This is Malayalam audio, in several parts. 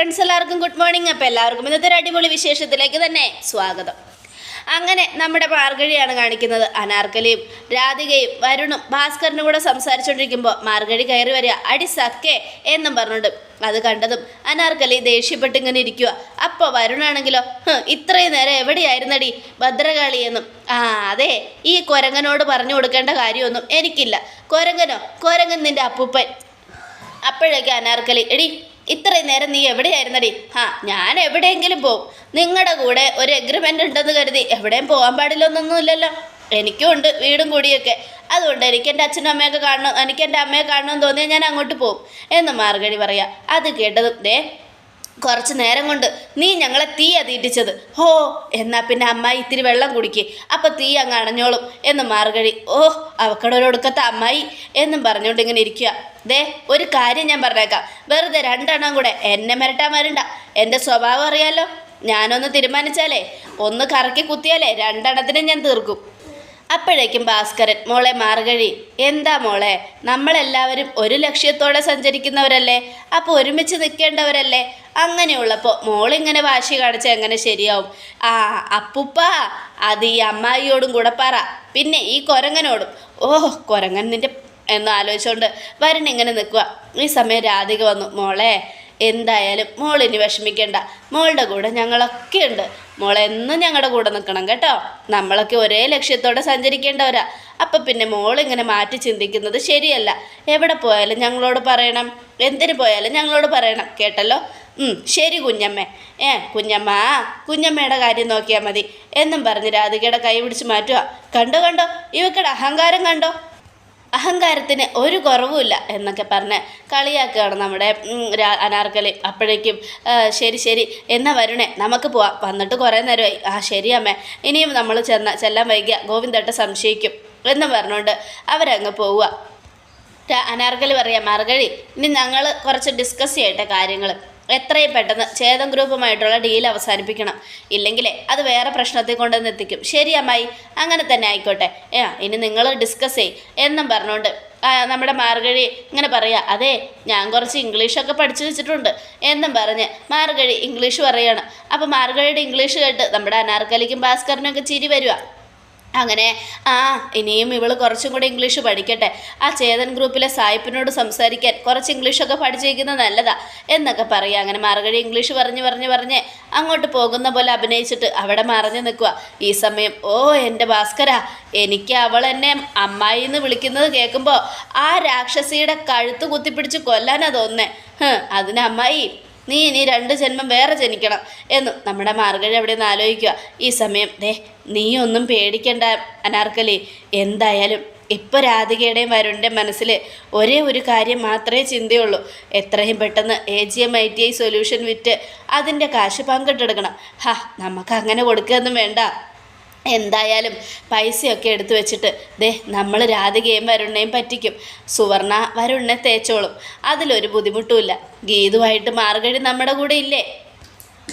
ഫ്രണ്ട്സ് എല്ലാവർക്കും ഗുഡ് മോർണിംഗ് അപ്പോൾ എല്ലാവർക്കും ഇന്നത്തെ ഒരു അടിപൊളി വിശേഷത്തിലേക്ക് തന്നെ സ്വാഗതം. അങ്ങനെ നമ്മുടെ മാർഗഴിയാണ് കാണിക്കുന്നത്. അനാർക്കലിയും രാധികയും വരുണും ഭാസ്കറിനും കൂടെ സംസാരിച്ചുകൊണ്ടിരിക്കുമ്പോൾ മാർഗഴി കയറി വരിക. അടി സക്കേ എന്നും പറഞ്ഞുകൊണ്ട് അത് കണ്ടതും അനാർക്കലി ദേഷ്യപ്പെട്ടിങ്ങനെ ഇരിക്കുക അപ്പോൾ വരുണാണെങ്കിലോ "ഹ്, ഇത്രയും നേരം എവിടെയായിരുന്നടി ഭദ്രകാളി എന്നും. ആ അതെ ഈ കൊരങ്ങനോട് പറഞ്ഞു കൊടുക്കേണ്ട കാര്യമൊന്നും എനിക്കില്ല. കൊരങ്ങനോ? കൊരങ്ങൻ നിന്റെ അപ്പൂപ്പൻ. അപ്പോഴേക്ക് അനാർക്കലി എടി ഇത്രയും നേരം നീ എവിടെയായിരുന്നടി? ആ ഞാൻ എവിടെയെങ്കിലും പോവും. നിങ്ങളുടെ കൂടെ ഒരു എഗ്രിമെന്റ് ഉണ്ടെന്ന് കരുതി എവിടെയും പോകാൻ പാടില്ലെന്നൊന്നുമില്ലല്ലോ. എനിക്കും ഉണ്ട് വീടും കൂടിയൊക്കെ. അതുകൊണ്ട് എനിക്ക് എന്റെ അച്ഛനും അമ്മയൊക്കെ കാണണം എനിക്ക് എന്റെ അമ്മയെ കാണണമെന്ന് തോന്നിയാൽ ഞാൻ അങ്ങോട്ട് പോകും എന്ന് മാർഗഴി പറയാം. അത് കേട്ടതും ദേ കുറച്ച് നേരം കൊണ്ട് നീ ഞങ്ങളെ തീ അതീറ്റിച്ചത്. ഹോ എന്നാ പിന്നെ അമ്മായി ഇത്തിരി വെള്ളം കുടിക്കേ. അപ്പൊ തീ അങ്ങ് അണഞ്ഞോളും. എന്ന് മാർഗഴി ഓ അവക്കടൊരൊടുക്കത്തെ അമ്മായി എന്നും പറഞ്ഞുകൊണ്ട് ഇങ്ങനെ ഇരിക്കുക ദേ ഒരു കാര്യം ഞാൻ പറഞ്ഞേക്കാം. വെറുതെ രണ്ടെണ്ണം കൂടെ എന്നെ മിരട്ടാൻ വരണ്ട. എന്റെ സ്വഭാവം അറിയാലോ. ഞാനൊന്ന് തീരുമാനിച്ചാലേ ഒന്ന് കറക്കി കുത്തിയാലേ രണ്ടെണ്ണത്തിനും ഞാൻ തീർക്കും. അപ്പോഴേക്കും ഭാസ്കരൻ മോളെ മാർഗഴി എന്താ മോളെ? നമ്മളെല്ലാവരും ഒരു ലക്ഷ്യത്തോടെ സഞ്ചരിക്കുന്നവരല്ലേ? അപ്പോൾ ഒരുമിച്ച് നിൽക്കേണ്ടവരല്ലേ അങ്ങനെയുള്ളപ്പോൾ മോളിങ്ങനെ വാശി കാണിച്ച എങ്ങനെ ശരിയാവും? ആ അപ്പുപ്പ അത് ഈ അമ്മായിയോടും കൂടെ പറ. പിന്നെ ഈ കൊരങ്ങനോടും. ഓ കൊരങ്ങൻ നിന്റെ എന്ന് ആലോചിച്ചുകൊണ്ട് വരുണിങ്ങനെ നിൽക്കുക ഈ സമയം രാധിക വന്നു. മോളെ എന്തായാലും മോളിനി വിഷമിക്കണ്ട. മോളുടെ കൂടെ ഞങ്ങളൊക്കെ ഉണ്ട്. മോളെന്നും ഞങ്ങളുടെ കൂടെ നിൽക്കണം കേട്ടോ. നമ്മളൊക്കെ ഒരേ ലക്ഷ്യത്തോടെ സഞ്ചരിക്കേണ്ടവരാ. അപ്പം പിന്നെ മോൾ ഇങ്ങനെ മാറ്റി ചിന്തിക്കുന്നത് ശരിയല്ല. എവിടെ പോയാലും ഞങ്ങളോട് പറയണം. എന്തിനു പോയാലും ഞങ്ങളോട് പറയണം. കേട്ടല്ലോ? ശരി കുഞ്ഞമ്മേ. ഏ കുഞ്ഞമ്മ കുഞ്ഞമ്മയുടെ കാര്യം നോക്കിയാൽ മതി. എന്നും പറഞ്ഞ് രാധികയുടെ കൈ പിടിച്ച് മാറ്റുക. കണ്ടോ കണ്ടോ? ഇവക്കടെ അഹങ്കാരം കണ്ടോ? അഹങ്കാരത്തിന് ഒരു കുറവുമില്ല എന്നൊക്കെ പറഞ്ഞ് കളിയാക്കുകയാണ് നമ്മുടെ അനാർക്കലി. അപ്പോഴേക്കും ശരി ശരി എന്നാ വരണേ നമുക്ക് പോവാം. വന്നിട്ട് കുറേ നേരമായി. ആ ശരി അമ്മേ. ഇനിയും നമ്മൾ ചെന്ന ചെല്ലാൻ വൈകിയ. ഗോവിന്ദേട്ട സംശയിക്കും എന്ന് പറഞ്ഞുകൊണ്ട് അവരങ്ങ് പോവുക. അനാർക്കലി പറയാം മാർഗഴി ഇനി ഞങ്ങൾ കുറച്ച് ഡിസ്കസ് ചെയ്യട്ടെ കാര്യങ്ങൾ എത്രയും പെട്ടെന്ന് ചേതൻ ഗ്രൂപ്പുമായിട്ടുള്ള ഡീൽ അവസാനിപ്പിക്കണം. ഇല്ലെങ്കിലേ അത് വേറെ പ്രശ്നത്തിൽ കൊണ്ടുവന്ന് എത്തിക്കും. ശരി അമ്മായി അങ്ങനെ തന്നെ ആയിക്കോട്ടെ. ഏ ഇനി നിങ്ങൾ ഡിസ്കസ് ചെയ് എന്നും പറഞ്ഞുകൊണ്ട് നമ്മുടെ മാർഗഴി ഇങ്ങനെ പറയുക അതെ ഞാൻ കുറച്ച് ഇംഗ്ലീഷൊക്കെ പഠിച്ചു വെച്ചിട്ടുണ്ട്. എന്നും പറഞ്ഞ് മാർഗഴി ഇംഗ്ലീഷ് പറയുകയാണ് അപ്പോൾ മാർഗഴിയുടെ ഇംഗ്ലീഷ് കേട്ട് നമ്മുടെ അനാർക്കലിക്കും ഭാസ്കറിനും ഒക്കെ ചിരി വരുക അങ്ങനെ ആ ഇനിയും ഇവൾ കുറച്ചും കൂടി ഇംഗ്ലീഷ് പഠിക്കട്ടെ. ആ ചേതൻ ഗ്രൂപ്പിലെ സായിപ്പിനോട് സംസാരിക്കാൻ കുറച്ച് ഇംഗ്ലീഷൊക്കെ പഠിച്ചിരിക്കുന്നത് നല്ലതാ എന്നൊക്കെ പറയുക അങ്ങനെ മറുകഴി ഇംഗ്ലീഷ് പറഞ്ഞ് പറഞ്ഞ് പറഞ്ഞ് അങ്ങോട്ട് പോകുന്ന പോലെ അഭിനയിച്ചിട്ട് അവിടെ മറഞ്ഞു നിൽക്കുക ഈ സമയം ഓ എന്റെ ഭാസ്കര എനിക്ക് അവൾ എന്നെ അമ്മായി എന്ന് വിളിക്കുന്നത് കേൾക്കുമ്പോൾ ആ രാക്ഷസിയുടെ കഴുത്ത് കുത്തിപ്പിടിച്ച് കൊല്ലാനാ തോന്നുന്നേ. അതിന് അമ്മായി. നീ ഇനി രണ്ട് ജന്മം വേറെ ജനിക്കണം എന്ന് നമ്മുടെ മാർഗഴി അവിടെ നിന്ന് ആലോചിക്കുക. ഈ സമയം ദേ നീ ഒന്നും പേടിക്കണ്ട അനാർക്കലി. എന്തായാലും ഇപ്പോൾ രാധികയുടെയും വരുണിന്റെ മനസ്സിൽ ഒരേ ഒരു കാര്യം മാത്രമേ ചിന്തയുള്ളൂ. എത്രയും പെട്ടെന്ന് A G M I T I solution വിറ്റ് അതിന്റെ കാശ് പങ്കിട്ടെടുക്കണം. ഹാ നമുക്ക് അങ്ങനെ കൊടുക്കുകയൊന്നും വേണ്ട. എന്തായാലും പൈസയൊക്കെ എടുത്തു വെച്ചിട്ട് ദേ നമ്മൾ രാധികയും വരുണ്ണയും പറ്റിക്കും. സുവർണ വരുണ്ണെ തേച്ചോളും. അതിലൊരു ബുദ്ധിമുട്ടുമില്ല. ഗീതുവായിട്ട് മാർഗഴി നമ്മുടെ കൂടെ ഇല്ലേ?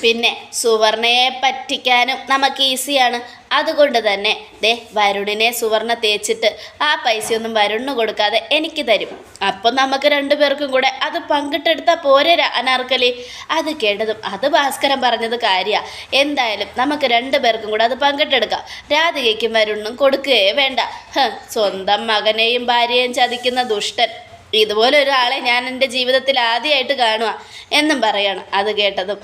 പിന്നെ സുവർണയെ പറ്റിക്കാനും നമുക്ക് ഈസിയാണ്. അതുകൊണ്ട് തന്നെ ദേ വരുണിനെ സുവർണ തേച്ചിട്ട് ആ പൈസയൊന്നും വരുണിന് കൊടുക്കാതെ എനിക്ക് തരും. അപ്പം നമുക്ക് രണ്ടുപേർക്കും കൂടെ അത് പങ്കിട്ടെടുത്താൽ പോരെ അനാർക്കലി. അത് കേട്ടതും അത് ഭാസ്കരൻ പറഞ്ഞത് കാര്യമാണ് എന്തായാലും നമുക്ക് രണ്ടുപേർക്കും കൂടെ അത് പങ്കിട്ടെടുക്കാം. രാധികയ്ക്കും വരുണിനും കൊടുക്കുകയേ വേണ്ട. സ്വന്തം മകനെയും ഭാര്യയെയും ചതിക്കുന്ന ദുഷ്ടൻ. ഇതുപോലെ ഒരാളെ ഞാൻ എന്റെ ജീവിതത്തിൽ ആദ്യമായിട്ട് കാണുക എന്നും പറയണം. അത് കേട്ടതും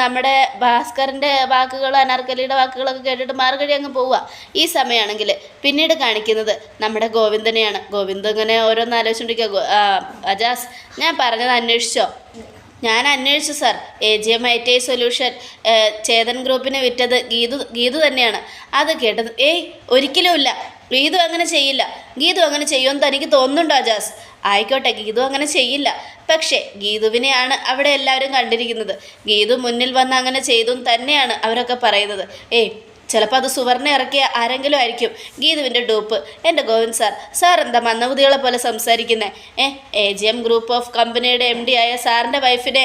നമ്മുടെ ഭാസ്കറിന്റെ വാക്കുകൾ അനാർക്കലിയുടെ വാക്കുകളൊക്കെ കേട്ടിട്ട് മാർഗഴി അങ്ങ് പോവുക ഈ സമയമാണെങ്കിൽ പിന്നീട് കാണിക്കുന്നത് നമ്മുടെ ഗോവിന്ദനെയാണ്. ഗോവിന്ദ് ഇങ്ങനെ ഓരോന്ന് ആലോചിച്ചുകൊണ്ടിരിക്കുക അജാസ് ഞാൻ പറഞ്ഞത് അന്വേഷിച്ചോ? ഞാൻ അന്വേഷിച്ചു sir. A G M I T I solution Chetan ഗ്രൂപ്പിനെ വിറ്റത് ഗീതു ഗീതു തന്നെയാണ്. അത് കേട്ടത് ഏയ് ഒരിക്കലുമില്ല ഗീതു അങ്ങനെ ചെയ്യില്ല. ഗീതു അങ്ങനെ ചെയ്യുമെന്ന് തനിക്ക് തോന്നുന്നുണ്ടോ അജാസ്? ആയിക്കോട്ടെ ഗീതു അങ്ങനെ ചെയ്യില്ല. പക്ഷേ ഗീതുവിനെയാണ് അവിടെ എല്ലാവരും കണ്ടിരിക്കുന്നത്. ഗീതു മുന്നിൽ വന്ന് അങ്ങനെ ചെയ്തു തന്നെയാണ് അവരൊക്കെ പറയുന്നത്. ഏയ് ചിലപ്പോൾ അത് സുവർണ ഇറക്കിയ ആരെങ്കിലും ആയിരിക്കും. ഗീതുവിന്റെ ഡൂപ്പ്. എന്റെ ഗോവിന്ദ് സാർ സാർ എന്താ മന്ദബുദ്ധികളെ പോലെ സംസാരിക്കുന്നത് ഏ A G M group of കമ്പനിയുടെ എം ഡി ആയ സാറിന്റെ വൈഫിനെ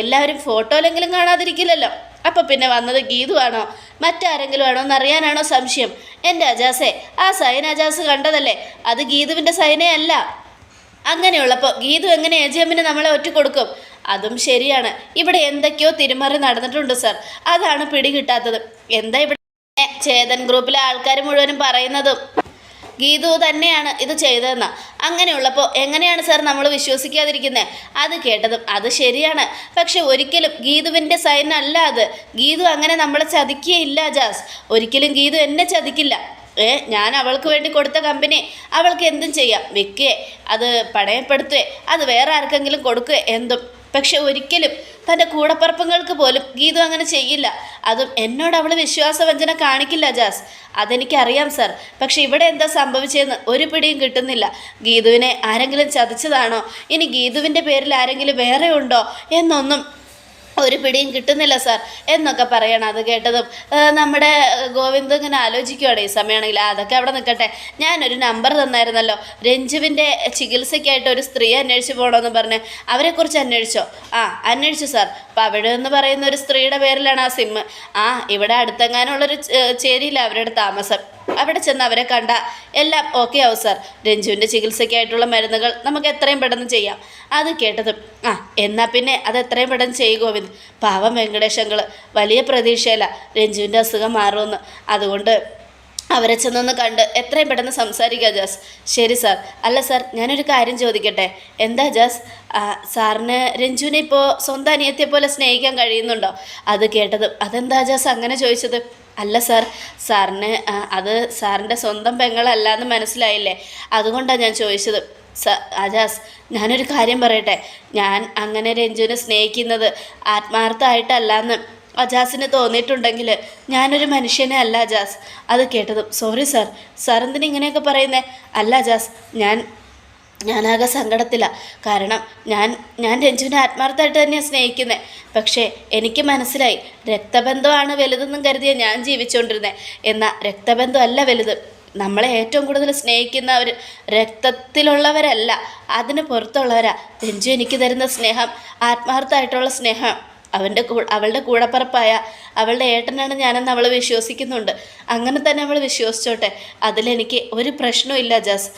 എല്ലാവരും ഫോട്ടോയിലെങ്കിലും കാണാതിരിക്കില്ലല്ലോ? അപ്പോൾ പിന്നെ വന്നത് ഗീതു ആണോ മറ്റാരെങ്കിലും ആണോ എന്നറിയാനാണോ സംശയം? എന്റെ അജാസെ ആ സൈൻ അജാസ് കണ്ടതല്ലേ? അത് ഗീതുവിന്റെ സൈനയല്ല അങ്ങനെയുള്ളപ്പോൾ ഗീതു എങ്ങനെ എ ജി എമ്മിന് നമ്മളെ ഒറ്റ കൊടുക്കും അതും ശരിയാണ്. ഇവിടെ എന്തൊക്കെയോ തിരുമറി നടന്നിട്ടുണ്ട് സർ. അതാണ് പിടികിട്ടാത്തത്. എന്താ ഇവിടെ ചേതൻ ഗ്രൂപ്പിലെ ആൾക്കാർ മുഴുവനും പറയുന്നതും? ഗീതു തന്നെയാണ് ഇത് ചെയ്തതെന്ന്. അങ്ങനെയുള്ളപ്പോൾ എങ്ങനെയാണ് സാർ നമ്മൾ വിശ്വസിക്കാതിരിക്കുന്നത് അത് കേട്ടതും അത് ശരിയാണ്. പക്ഷെ ഒരിക്കലും ഗീതുവിന്റെ സൈൻ അല്ല അത്. ഗീതു അങ്ങനെ നമ്മളെ ചതിക്കുകയില്ല ജാസ്. ഒരിക്കലും ഗീതു എന്നെ ചതിക്കില്ല. ഏ ഞാൻ അവൾക്ക് വേണ്ടി കൊടുത്ത കമ്പനി അവൾക്ക് എന്തും ചെയ്യാം. വിൽക്കുകയെ അത് പണയപ്പെടുത്തുകയെ അത് വേറെ ആർക്കെങ്കിലും കൊടുക്കുക എന്തും. പക്ഷെ ഒരിക്കലും തന്റെ കൂടപ്പറപ്പുങ്ങൾക്ക് പോലും ഗീതു അങ്ങനെ ചെയ്യില്ല. അതും എന്നോട് അവൾ വിശ്വാസവഞ്ചന കാണിക്കില്ല ജാസ്. അതെനിക്കറിയാം സർ. പക്ഷെ ഇവിടെ എന്താ സംഭവിച്ചതെന്ന് ഒരു പിടിയും കിട്ടുന്നില്ല. ഗീതുവിനെ ആരെങ്കിലും ചതിച്ചതാണോ? ഇനി ഗീതുവിന്റെ പേരിൽ ആരെങ്കിലും വേറെ ഉണ്ടോ എന്നൊന്നും ഒരു പിടിയും കിട്ടുന്നില്ല സാർ എന്നൊക്കെ പറയണം അത് കേട്ടതും. നമ്മുടെ ഗോവിന്ദ് ഇങ്ങനെ ആലോചിക്കുവാണ് ഈ സമയമാണെങ്കിൽ അതൊക്കെ അവിടെ നിൽക്കട്ടെ ഞാനൊരു നമ്പർ തന്നായിരുന്നല്ലോ. രഞ്ജുവിന്റെ ചികിത്സയ്ക്കായിട്ട് ഒരു സ്ത്രീ അന്വേഷിച്ച് പോകണമെന്ന് പറഞ്ഞ് അവരെക്കുറിച്ച് അന്വേഷിച്ചോ? ആ അന്വേഷിച്ചു സാർ അവിടെ എന്ന് പറയുന്ന ഒരു സ്ത്രീയുടെ പേരിലാണ് ആ സിം. ആ ഇവിടെ അടുത്തെങ്ങാനുള്ളൊരു ചേരിയില്ല അവരുടെ താമസം. അവിടെ ചെന്ന് അവരെ കണ്ട എല്ലാം ഓക്കെ ആവും സാർ രഞ്ജുവിന്റെ ചികിത്സയ്ക്കായിട്ടുള്ള മരുന്നുകൾ നമുക്ക് എത്രയും പെട്ടെന്ന് ചെയ്യാം. അത് കേട്ടതും ആ എന്നാൽ പിന്നെ അത് എത്രയും പെട്ടെന്ന് ചെയ്യും ഗോവിന്ദ്. പാവം വെങ്കടേശങ്കൾ വലിയ പ്രതീക്ഷയല്ല രഞ്ജുവിന്റെ അസുഖം മാറുമെന്ന്. അതുകൊണ്ട് അവരെ ചെന്നൊന്ന് കണ്ട് എത്രയും പെട്ടെന്ന് സംസാരിക്കുക ജാസ്. ശരി സാർ അല്ല സാർ ഞാനൊരു കാര്യം ചോദിക്കട്ടെ? എന്താ ജാസ്? സാറിന് രഞ്ജുവിനെ ഇപ്പോൾ സ്വന്തം അനിയത്തെ പോലെ സ്നേഹിക്കാൻ കഴിയുന്നുണ്ടോ? അത് കേട്ടത് അതെന്താ ജാസ് അങ്ങനെ ചോദിച്ചത്? അല്ല സാർ സാറിന് അത് സാറിന്റെ സ്വന്തം പെങ്ങളല്ല എന്ന് മനസ്സിലായില്ലേ? അതുകൊണ്ടാണ് ഞാൻ ചോദിച്ചത്. സ അജാസ് ഞാനൊരു കാര്യം പറയട്ടെ? ഞാൻ അങ്ങനെ രഞ്ജുവിനെ സ്നേഹിക്കുന്നത് ആത്മാർത്ഥമായിട്ടല്ലാന്ന് അജാസിന് തോന്നിയിട്ടുണ്ടെങ്കിൽ ഞാനൊരു മനുഷ്യനെ അല്ല അജാസ്. അത് കേട്ടതും സോറി സാർ സാർ എന്തിനാ ഇങ്ങനെയൊക്കെ പറയുന്നേ? അല്ല അജാസ് ഞാൻ ഞാനാകെ സങ്കടത്തില്ല കാരണം ഞാൻ ഞാൻ രഞ്ജുവിനെ ആത്മാർത്ഥമായിട്ട് തന്നെയാണ് സ്നേഹിക്കുന്നത് പക്ഷേ എനിക്ക് മനസ്സിലായി രക്തബന്ധമാണ് വലുതെന്നും കരുതിയ ഞാൻ ജീവിച്ചുകൊണ്ടിരുന്നത് എന്നാൽ രക്തബന്ധമല്ല വലുത്. നമ്മളെ ഏറ്റവും കൂടുതൽ സ്നേഹിക്കുന്നവർ രക്തത്തിലുള്ളവരല്ല. അതിന് പുറത്തുള്ളവരാ. രഞ്ജു എനിക്ക് തരുന്ന സ്നേഹം ആത്മാർത്ഥമായിട്ടുള്ള സ്നേഹം. അവന്റെ അവളുടെ കൂടപ്പറപ്പായ അവളുടെ ഏട്ടനാണ് ഞാനെന്ന് അവൾ വിശ്വസിക്കുന്നുണ്ട്. അങ്ങനെ തന്നെ അവൾ വിശ്വസിച്ചോട്ടെ. അതിലെനിക്ക് ഒരു പ്രശ്നവും ജസ്.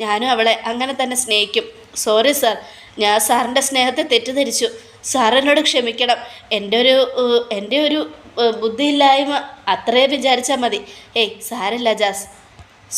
ഞാനും അവളെ അങ്ങനെ തന്നെ സ്നേഹിക്കും. Sorry sir. ഞാൻ സാറിന്റെ സ്നേഹത്തെ തെറ്റിദ്ധരിച്ചു. സാർ എന്നോട് ക്ഷമിക്കണം. എന്റെ ഒരു എന്റെ ഒരു ബുദ്ധിയില്ലായ്മ അത്രേ വിചാരിച്ചാൽ മതി. ഏയ് സാരല്ല ജാസ്.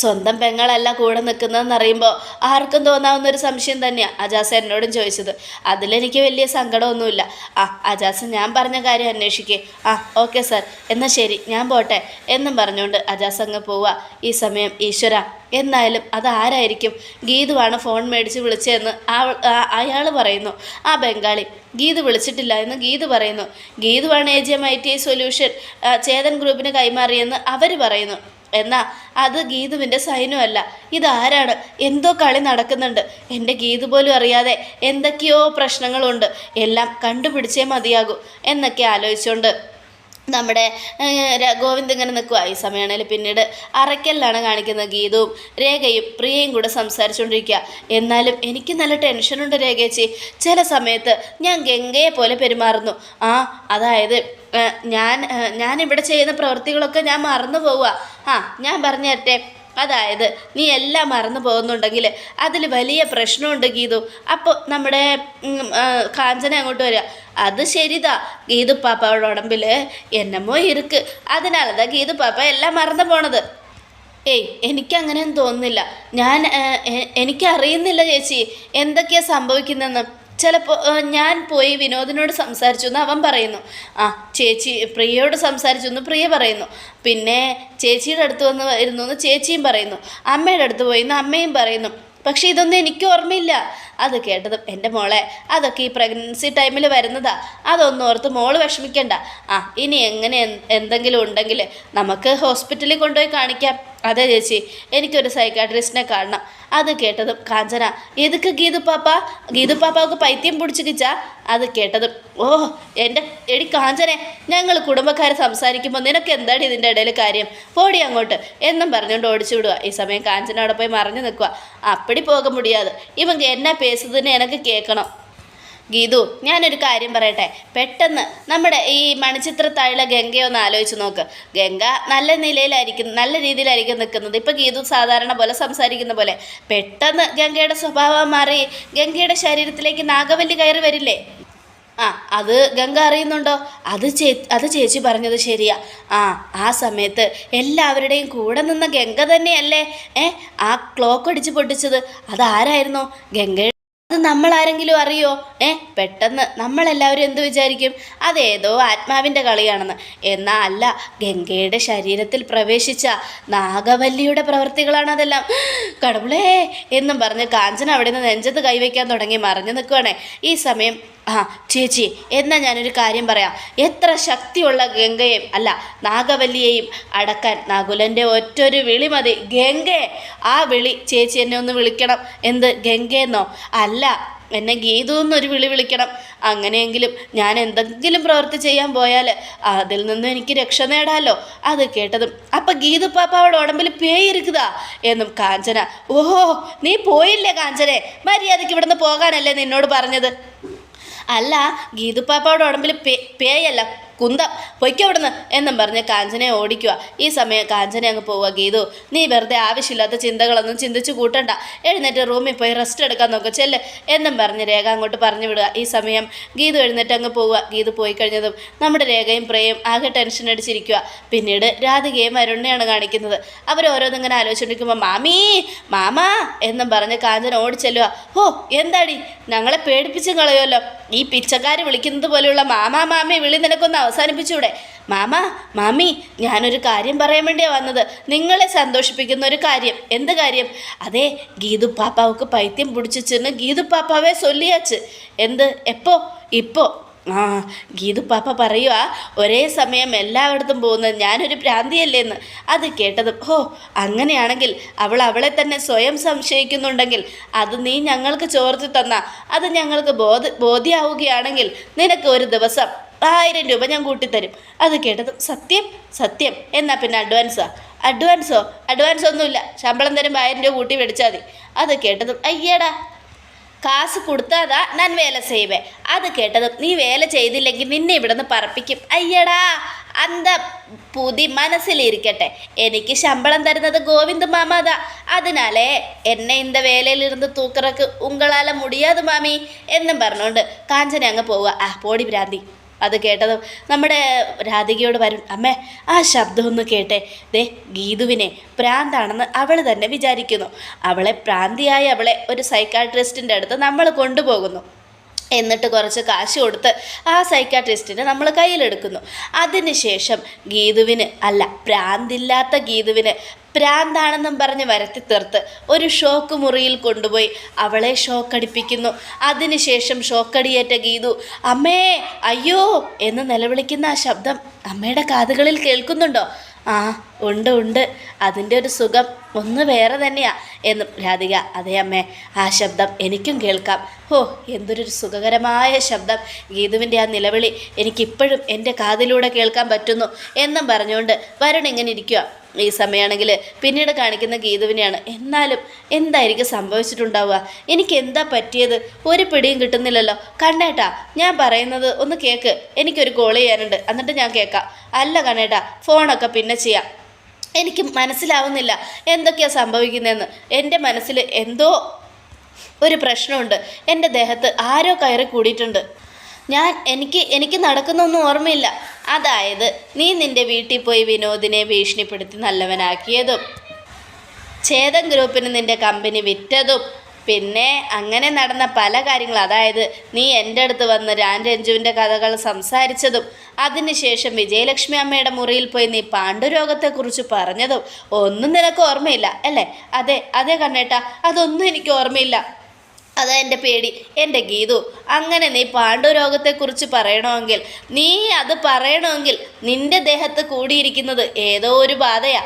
സ്വന്തം പെങ്ങളല്ല കൂടെ നിൽക്കുന്നതെന്ന് അറിയുമ്പോൾ ആർക്കും തോന്നാവുന്ന ഒരു സംശയം തന്നെയാണ് അജാസ് എന്നോടും ചോദിച്ചത്. അതിലെനിക്ക് വലിയ സങ്കടമൊന്നുമില്ല. ആ അജാസ് ഞാൻ പറഞ്ഞ കാര്യം അന്വേഷിക്കേ. ആ ഓക്കെ സാർ. എന്നാൽ ശരി ഞാൻ പോട്ടെ. എന്നും പറഞ്ഞുകൊണ്ട് അജാസ് അങ്ങ് പോവുക ഈ സമയം ഈശ്വര എന്നായാലും അതാരായിരിക്കും ഗീതുവാണ് ഫോൺ മേടിച്ച് വിളിച്ചതെന്ന് അയാൾ പറയുന്നു. ആ ബംഗാളി ഗീതു വിളിച്ചിട്ടില്ല എന്ന് ഗീതു പറയുന്നു. ഗീതുവാണ് A G M I T I solution Chetan ഗ്രൂപ്പിന് കൈമാറിയെന്ന് അവർ പറയുന്നു. എന്നാൽ അത് ഗീതുവിന്റെ സൈനുമല്ല. ഇതാരാണ്? എന്തോ കളി നടക്കുന്നുണ്ട്. എന്റെ ഗീതു പോലും അറിയാതെ എന്തൊക്കെയോ പ്രശ്നങ്ങളുണ്ട്. എല്ലാം കണ്ടുപിടിച്ചേ മതിയാകൂ എന്നൊക്കെ ആലോചിച്ചുകൊണ്ട് നമ്മുടെ ഗോവിന്ദ് ഇങ്ങനെ നിൽക്കുക ഈ സമയമാണെങ്കിൽ പിന്നീട് അറയ്ക്കലിലാണ് കാണിക്കുന്നത് ഗീതവും രേഖയും പ്രിയയും കൂടെ സംസാരിച്ചുകൊണ്ടിരിക്കുക. എന്നാലും എനിക്ക് നല്ല ടെൻഷനുണ്ട് രേഖേച്ചി. ചില സമയത്ത് ഞാൻ ഗംഗയെ പോലെ പെരുമാറുന്നു. ആ അതായത് ഞാൻ ഞാനിവിടെ ചെയ്യുന്ന പ്രവൃത്തികളൊക്കെ ഞാൻ മറന്നു പോവുക ആ ഞാൻ പറഞ്ഞു തരട്ടെ അതായത് നീ എല്ലാം മറന്നു പോകുന്നുണ്ടെങ്കിൽ അതിൽ വലിയ പ്രശ്നമുണ്ട് ഗീതു. അപ്പോൾ നമ്മുടെ കാഞ്ചന അങ്ങോട്ട് വരിക. അത് ശരിതാ ഗീതു പാപ്പയുടെ ഉടമ്പിൽ എന്നമ്മോ ഇരുക്ക്. അതിനാലതാ ഗീതു പാപ്പ എല്ലാം മറന്നു പോണത്. ഏയ് എനിക്കങ്ങനെയൊന്നും തോന്നുന്നില്ല. ഞാൻ എനിക്കറിയുന്നില്ല ചേച്ചി. എന്തൊക്കെയാണ് സംഭവിക്കുന്നതെന്ന്? ചിലപ്പോൾ ഞാൻ പോയി വിനോദിനോട് സംസാരിച്ചു എന്ന് അവൻ പറയുന്നു. ആ ചേച്ചി പ്രിയയോട് സംസാരിച്ചു എന്ന് പ്രിയ പറയുന്നു. പിന്നെ ചേച്ചിയുടെ അടുത്ത് വന്ന് ഇരുന്നു എന്ന് ചേച്ചിയും പറയുന്നു. അമ്മയുടെ അടുത്ത് പോയി എന്ന് അമ്മയും പറയുന്നു. പക്ഷേ ഇതൊന്നും എനിക്ക് ഓർമ്മയില്ല. അത് കേട്ടതും എന്റെ മോളെ അതൊക്കെ ഈ പ്രഗ്നൻസി ടൈമിൽ വരുന്നതാ. അതൊന്നും ഓർത്ത് മോൾ വിഷമിക്കണ്ട. ആ ഇനി എങ്ങനെ എന്തെങ്കിലും ഉണ്ടെങ്കിൽ നമുക്ക് ഹോസ്പിറ്റലിൽ കൊണ്ടുപോയി കാണിക്കാം. അതെ ചേച്ചി എനിക്കൊരു സൈക്കാട്രിസ്റ്റിനെ കാണണം. അത് കേട്ടതും കാഞ്ചന ഇതൊക്കെ ഗീതു പാപ്പ? ഗീതു പാപ്പാക്ക് പൈത്യം പിടിച്ചിക്കിച്ചാ അത് കേട്ടതും ഓ എന്റെ എടി കാഞ്ചനെ ഞങ്ങൾ കുടുംബക്കാരെ സംസാരിക്കുമ്പോൾ നിനക്ക് എന്താണ് ഇതിന്റെ ഇടയിൽ കാര്യം? പോടി അങ്ങോട്ട്. എന്നും പറഞ്ഞുകൊണ്ട് ഓടിച്ചു വിടുക ഈ സമയം കാഞ്ചന അവിടെ പോയി മറിഞ്ഞു നിൽക്കുക അപ്പടി പോക മുടിയാതെ. ഇവൻ എന്നാ പേസുന്നതിന് എനിക്ക് കേൾക്കണം. ഗീതു ഞാനൊരു കാര്യം പറയട്ടെ. പെട്ടെന്ന് നമ്മുടെ ഈ മണിച്ചിത്രത്താഴിലെ ഗംഗയെ ഒന്ന് ആലോചിച്ച് നോക്ക്. ഗംഗ നല്ല നിലയിലായിരിക്കും നല്ല രീതിയിലായിരിക്കും നിൽക്കുന്നത്. ഇപ്പം ഗീതു സാധാരണ പോലെ സംസാരിക്കുന്ന പോലെ പെട്ടെന്ന് ഗംഗയുടെ സ്വഭാവം മാറി ഗംഗയുടെ ശരീരത്തിലേക്ക് നാഗവല്ലി കയറി വരില്ലേ? ആ അത് ഗംഗ അറിയുന്നുണ്ടോ? അത് ചേ അത് ചേച്ചി പറഞ്ഞത് ശരിയാ. ആ ആ സമയത്ത് എല്ലാവരുടെയും കൂടെ നിന്ന ഗംഗ തന്നെയല്ലേ? ഏ ആ ക്ലോക്ക് അടിച്ച് പൊട്ടിച്ചത്. അതാരായിരുന്നു? ഗംഗ അത് നമ്മൾ ആരെങ്കിലും അറിയോ? ഏ പെട്ടെന്ന് നമ്മളെല്ലാവരും എന്ത് വിചാരിക്കും? അതേതോ ആത്മാവിന്റെ കളിയാണെന്ന്. എന്നാൽ അല്ല ഗംഗയുടെ ശരീരത്തിൽ പ്രവേശിച്ച നാഗവല്ലിയുടെ പ്രവൃത്തികളാണ് അതെല്ലാം. കടവുളേ എന്നും പറഞ്ഞ് കാഞ്ചന അവിടെ നിന്ന് നെഞ്ചത്ത് കൈവയ്ക്കാൻ തുടങ്ങി മറിഞ്ഞു നിൽക്കുവാണേ. ഈ സമയം ആ ചേച്ചി എന്നാൽ ഞാനൊരു കാര്യം പറയാം. എത്ര ശക്തിയുള്ള ഗംഗയെയും അല്ല നാഗവല്ലിയെയും അടക്കാൻ നകുലന്റെ ഒറ്റൊരു വിളി മതി. ഗംഗയെ ആ വിളി ചേച്ചി എന്നെ ഒന്ന് വിളിക്കണം. എന്ത് ഗംഗയെന്നോ അല്ല എന്നെ ഗീതു എന്നൊരു വിളി വിളിക്കണം. അങ്ങനെയെങ്കിലും ഞാൻ എന്തെങ്കിലും പ്രവൃത്തി ചെയ്യാൻ പോയാൽ അതിൽ നിന്നും എനിക്ക് രക്ഷ നേടാമല്ലോ അത് കേട്ടതും അപ്പം ഗീതു പാപ്പ അവിടെ ഉടമ്പിൽ പേയിരിക്കുതാ? എന്നും കാഞ്ചന ഓഹോ നീ പോയില്ലേ കാഞ്ചനെ? മര്യാദയ്ക്ക് ഇവിടുന്ന് പോകാനല്ലേ നിന്നോട് പറഞ്ഞത്? അല്ല ഗീതുപ്പാപ്പയുടെ ഉടമ്പിൽ പേ പേയല്ല കുന്തം പൊയ്ക്കവിടുന്ന് എന്നും പറഞ്ഞ് കാഞ്ചനെ ഓടിക്കുക ഈ സമയം കാഞ്ചന അങ്ങ് പോവുക ഗീതു. നീ വെറുതെ ആവശ്യമില്ലാത്ത ചിന്തകളൊന്നും ചിന്തിച്ചു കൂട്ടണ്ട. എഴുന്നേറ്റ് റൂമിൽ പോയി റെസ്റ്റ് എടുക്കാൻ നോക്കുക ചെല്ല്. എന്നും പറഞ്ഞ് രേഖ അങ്ങോട്ട് പറഞ്ഞു വിടുക ഈ സമയം ഗീതു എഴുന്നേറ്റ് അങ്ങ് പോവുക ഗീതു പോയി കഴിഞ്ഞതും നമ്മുടെ രേഖയും പ്രേയും ആകെ ടെൻഷൻ അടിച്ചിരിക്കുക പിന്നീട് രാധികയും അരുണിനെയാണ് കാണിക്കുന്നത്. അവർ ഓരോന്നിങ്ങനെ ആലോചിച്ചുകൊണ്ടിരിക്കുമ്പോൾ മാമീ മാമാ എന്നും പറഞ്ഞ് കാഞ്ചന ഓടിച്ചെല്ലുക ഓ എന്താടി? ഞങ്ങളെ പേടിപ്പിച്ചും കളയുമല്ലോ ഈ പിച്ചക്കാർ വിളിക്കുന്നത് പോലെയുള്ള മാമാ മാമി വിളി നിനക്കൊന്ന് അവസാനിപ്പിച്ചൂടെ. മാമ മാമി ഞാനൊരു കാര്യം പറയാൻ വേണ്ടിയാണ് വന്നത്. നിങ്ങളെ സന്തോഷിപ്പിക്കുന്ന ഒരു കാര്യം. എന്ത് കാര്യം? അതെ ഗീതു പാപ്പാവുക്ക് പൈത്യം പിടിച്ചു ചെന്ന് ഗീതു പാപ്പാവെ സൊല്ലിയാച്ച്. എന്ത്? എപ്പോ? ഇപ്പോ? ആ ഗീതു പാപ്പ പറയുക ഒരേ സമയം എല്ലായിടത്തും പോകുന്നത് ഞാനൊരു ഭ്രാന്തിയല്ലേന്ന്. അത് കേട്ടതും ഹോ അങ്ങനെയാണെങ്കിൽ അവൾ അവളെ തന്നെ സ്വയം സംശയിക്കുന്നുണ്ടെങ്കിൽ അത് നീ ഞങ്ങൾക്ക് ചോർത്തി തന്ന. അത് ഞങ്ങൾക്ക് ബോധ ബോധ്യമാവുകയാണെങ്കിൽ നിനക്ക് ഒരു ദിവസം ആയിരം രൂപ ഞാൻ കൂട്ടിത്തരും. അത് കേട്ടതും സത്യം സത്യം. എന്നാൽ പിന്നെ അഡ്വാൻസാ? അഡ്വാൻസോ? അഡ്വാൻസ് ഒന്നുമില്ല. ശമ്പളം തരുമ്പോൾ ആയിരം രൂപ കൂട്ടി മേടിച്ചാൽ മതി. അത് കേട്ടതും അയ്യടാ. കാശ് കൊടുത്താതാ ഞാൻ വേല ചെയ്യുവേ. അത് കേട്ടതും നീ വേല ചെയ്തില്ലെങ്കിൽ നിന്നെ ഇവിടുന്ന് പറപ്പിക്കും. അയ്യടാ അന്ത പുതി മനസ്സിലിരിക്കട്ടെ. എനിക്ക് ശമ്പളം തരുന്നത് ഗോവിന്ദ് മാമാതാ. അതിനാലേ എന്നെ ഇന്ത വേലയിലിരുന്ന് തൂക്കറക്ക് ഉങ്ങളാല മുടിയാതു മാമി എന്നും പറഞ്ഞുകൊണ്ട് കാഞ്ചന അങ്ങ് പോവുക. ആ പോടി ഭ്രാന്തി. അത് കേട്ടതും നമ്മുടെ രാധികയോട് വരും അമ്മേ ആ ശബ്ദം ഒന്ന് കേട്ടെ. ദേ ഗീതുവിനെ പ്രാന്താണെന്ന് അവൾ തന്നെ വിചാരിക്കുന്നു. അവളെ പ്രാന്തിയായി അവളെ ഒരു സൈക്കാട്രിസ്റ്റിന്റെ അടുത്ത് നമ്മൾ കൊണ്ടുപോകുന്നു. എന്നിട്ട് കുറച്ച് കാശ് കൊടുത്ത് ആ സൈക്കാട്രിസ്റ്റിനെ നമ്മൾ കയ്യിലെടുക്കുന്നു. അതിനുശേഷം ഗീതുവിന് അല്ല പ്രാന്തില്ലാത്ത ഗീതുവിന് പ്രാന്താണെന്നും പറഞ്ഞ് വരത്തി തീർത്ത് ഒരു ഷോക്ക് മുറിയിൽ കൊണ്ടുപോയി അവളെ ഷോക്കടിപ്പിക്കുന്നു. അതിനുശേഷം ഷോക്കടിയേറ്റ ഗീതു അമ്മേ അയ്യോ എന്ന് നിലവിളിക്കുന്ന ആ ശബ്ദം അമ്മയുടെ കാതുകളിൽ കേൾക്കുന്നുണ്ടോ? ആ ഉണ്ട് ഉണ്ട്. അതിന്റെ ഒരു സുഖം ഒന്ന് വേറെ തന്നെയാ എന്നും രാധിക അതേ അമ്മേ ആ ശബ്ദം എനിക്കും കേൾക്കാം. ഓ എന്തൊരു സുഖകരമായ ശബ്ദം. ഗീതുവിന്റെ ആ നിലവിളി എനിക്കിപ്പോഴും എന്റെ കാതിലൂടെ കേൾക്കാൻ പറ്റുന്നു എന്നും പറഞ്ഞുകൊണ്ട് വരുൺ ഇങ്ങനെ ഇരിക്കുക ഈ സമയമാണെങ്കിൽ പിന്നീട് കാണിക്കുന്ന ഗീതുവിനെയാണ്. എന്നാലും എന്തായിരിക്കും സംഭവിച്ചിട്ടുണ്ടാവുക? എനിക്ക് എന്താ പറ്റിയത്? ഒരു പിടിയും കിട്ടുന്നില്ലല്ലോ. കണ്ണേട്ടാ ഞാൻ പറയുന്നത് ഒന്ന് കേക്ക്. എനിക്കൊരു കോൾ ചെയ്യാനുണ്ട്. എന്നിട്ട് ഞാൻ കേൾക്കാം. അല്ല കണ്ണേട്ടാ ഫോണൊക്കെ പിന്നെ ചെയ്യാം. എനിക്ക് മനസ്സിലാവുന്നില്ല എന്തൊക്കെയാണ് സംഭവിക്കുന്നതെന്ന്. എന്റെ മനസ്സിൽ എന്തോ ഒരു പ്രശ്നമുണ്ട്. എന്റെ ദേഹത്ത് ആരോ കയറി കൂടിയിട്ടുണ്ട്. ഞാൻ എനിക്ക് എനിക്ക് നടക്കുന്നൊന്നും ഓർമ്മയില്ല. അതായത് നീ നിന്റെ വീട്ടിൽ പോയി വിനോദിനെ ഭീഷണിപ്പെടുത്തി നല്ലവനാക്കിയതും ഛേദം ഗ്രൂപ്പിന് നിന്റെ കമ്പനി വിറ്റതും പിന്നെ അങ്ങനെ നടന്ന പല കാര്യങ്ങൾ. അതായത് നീ എന്റെ അടുത്ത് വന്ന് രാൻ രഞ്ജുവിന്റെ കഥകൾ സംസാരിച്ചതും അതിനുശേഷം വിജയലക്ഷ്മി അമ്മയുടെ മുറിയിൽ പോയി നീ പാണ്ഡുരോഗത്തെക്കുറിച്ച് പറഞ്ഞതും ഒന്നും നിനക്ക് ഓർമ്മയില്ല അല്ലേ? അതെ അതെ കണ്ണേട്ടാ അതൊന്നും എനിക്ക് ഓർമ്മയില്ല. അതാ എന്റെ പേടി. എന്റെ ഗീതു അങ്ങനെ നീ പാണ്ഡുരോഗത്തെക്കുറിച്ച് പറയണമെങ്കിൽ നീ അത് പറയണമെങ്കിൽ നിന്റെ ദേഹത്ത് കൂടിയിരിക്കുന്നത് ഏതോ ഒരു ബാധയാ.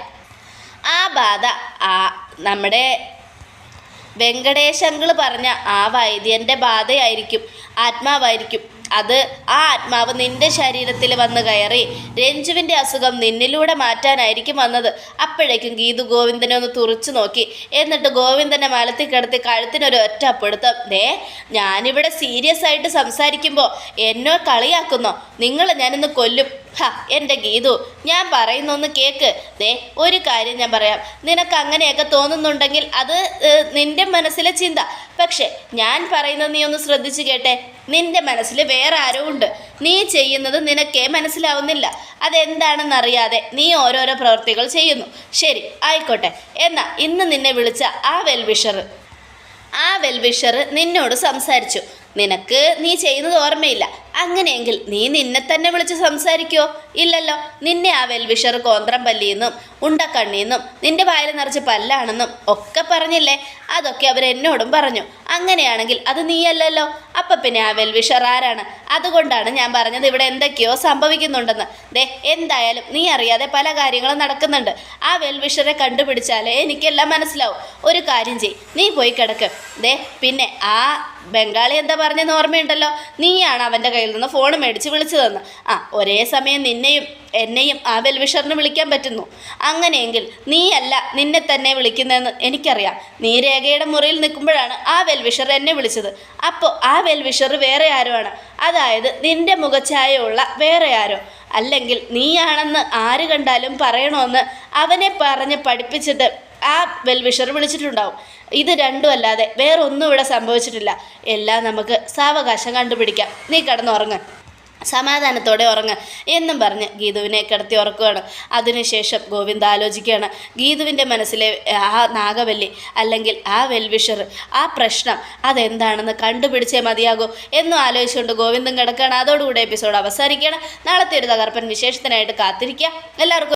ആ ബാധ ആ നമ്മുടെ വെങ്കടേശങ്കിൾ പറഞ്ഞ ആ വൈദ്യന്റെ ബാധയായിരിക്കും ആത്മാവായിരിക്കും. അത് ആ ആത്മാവ് നിന്റെ ശരീരത്തിൽ വന്ന് കയറി രഞ്ജുവിന്റെ അസുഖം നിന്നിലൂടെ മാറ്റാനായിരിക്കും വന്നത്. അപ്പോഴേക്കും ഗീതു ഗോവിന്ദനെ ഒന്ന് തുറച്ചു നോക്കി. എന്നിട്ട് ഗോവിന്ദനെ മലത്തിൽ കിടത്തി കഴുത്തിനൊരു ഒറ്റ അപ്പെടുത്തം ദേ ഞാനിവിടെ സീരിയസ് ആയിട്ട് സംസാരിക്കുമ്പോൾ എന്നോ കളിയാക്കുന്നോ? നിങ്ങൾ ഞാനിന്ന് കൊല്ലും. ഹ എന്റെ ഗീതു ഞാൻ പറയുന്നൊന്ന് കേക്ക്. ദേ ഒരു കാര്യം ഞാൻ പറയാം. നിനക്ക് അങ്ങനെയൊക്കെ തോന്നുന്നുണ്ടെങ്കിൽ അത് നിന്റെ മനസ്സിലെ ചിന്ത. പക്ഷേ ഞാൻ പറയുന്നത് നീ ഒന്ന് ശ്രദ്ധിച്ചു കേട്ടെ. നിന്റെ മനസ്സിൽ വേറെ ആരോ ഉണ്ട്. നീ ചെയ്യുന്നത് നിനക്കേ മനസ്സിലാവുന്നില്ല. അതെന്താണെന്നറിയാതെ നീ ഓരോരോ പ്രവൃത്തികൾ ചെയ്യുന്നു. ശരി ആയിക്കോട്ടെ. എന്നാ ഇന്ന് നിന്നെ വിളിച്ച ആ വെൽവിഷർ ആ വെൽവിഷർ നിന്നോട് സംസാരിച്ചു. നിനക്ക് നീ ചെയ്യുന്നത് ഓർമ്മയില്ല. അങ്ങനെയെങ്കിൽ നീ നിന്നെ തന്നെ വിളിച്ച് സംസാരിക്കോ? ഇല്ലല്ലോ. നിന്നെ ആ വെൽവിഷർ കോന്ത്രം പല്ലിയെന്നും ഉണ്ടക്കണ്ണിയെന്നും നിന്റെ വായിൽ നിറച്ച് പല്ലാണെന്നും ഒക്കെ പറഞ്ഞില്ലേ? അതൊക്കെ അവർ എന്നോടും പറഞ്ഞു. അങ്ങനെയാണെങ്കിൽ അത് നീയല്ലല്ലോ. അപ്പം പിന്നെ ആ വെൽവിഷർ ആരാണ്? അതുകൊണ്ടാണ് ഞാൻ പറഞ്ഞത് ഇവിടെ എന്തൊക്കെയോ സംഭവിക്കുന്നുണ്ടെന്ന്. ദേ എന്തായാലും നീ അറിയാതെ പല കാര്യങ്ങളും നടക്കുന്നുണ്ട്. ആ വെൽവിഷറെ കണ്ടുപിടിച്ചാലേ എനിക്കെല്ലാം മനസ്സിലാവും. ഒരു കാര്യം ചെയ് നീ പോയി കിടക്ക്. ദേ പിന്നെ ആ ബംഗാളി എന്താ പറഞ്ഞെന്ന് ഓർമ്മയുണ്ടല്ലോ? നീയാണ് അവന്റെ കയ്യിൽ നിന്ന് ഫോൺ മേടിച്ച് വിളിച്ചു തന്നു. ആ ഒരേ സമയം നിന്നെയും എന്നെയും ആ വെൽവിഷറിന് വിളിക്കാൻ പറ്റുന്നു. അങ്ങനെയെങ്കിൽ നീയല്ല നിന്നെ തന്നെ വിളിക്കുന്നതെന്ന് എനിക്കറിയാം. നീ രേഖയുടെ മുറിയിൽ നിൽക്കുമ്പോഴാണ് ആ വെൽവിഷർ എന്നെ വിളിച്ചത്. അപ്പോൾ ആ വെൽവിഷർ വേറെ ആരോ ആണ് അതായത് നിന്റെ മുഖഛായയുള്ള വേറെ ആരോ? അല്ലെങ്കിൽ നീയാണെന്ന് ആര് കണ്ടാലും പറയണമെന്ന് അവനെ പറഞ്ഞ് പഠിപ്പിച്ചിട്ട് ആ വെൽവിഷർ വിളിച്ചിട്ടുണ്ടാവും. ഇത് രണ്ടും അല്ലാതെ വേറെ ഒന്നും ഇവിടെ സംഭവിച്ചിട്ടില്ല. എല്ലാം നമുക്ക് സാവകാശം കണ്ടുപിടിക്കാം. നീ കിടന്നുറങ്ങ് സമാധാനത്തോടെ ഉറങ്ങ് എന്നും പറഞ്ഞ് ഗീതുവിനെ കിടത്തി ഉറക്കുകയാണ് അതിനുശേഷം ഗോവിന്ദ് ആലോചിക്കുകയാണ്. ഗീതുവിന്റെ മനസ്സിലെ ആ നാഗവല്ലി അല്ലെങ്കിൽ ആ വെൽവിഷർ ആ പ്രശ്നം അതെന്താണെന്ന് കണ്ടുപിടിച്ചേ മതിയാകൂ എന്നും ആലോചിച്ചുകൊണ്ട് ഗോവിന്ദൻ കിടക്കുകയാണ്. അതോടുകൂടി എപ്പിസോഡ് അവസാനിക്കുകയാണ്. നാളത്തെ ഒരു തകർപ്പൻ വിശേഷത്തിനായിട്ട് കാത്തിരിക്കുക. എല്ലാവർക്കും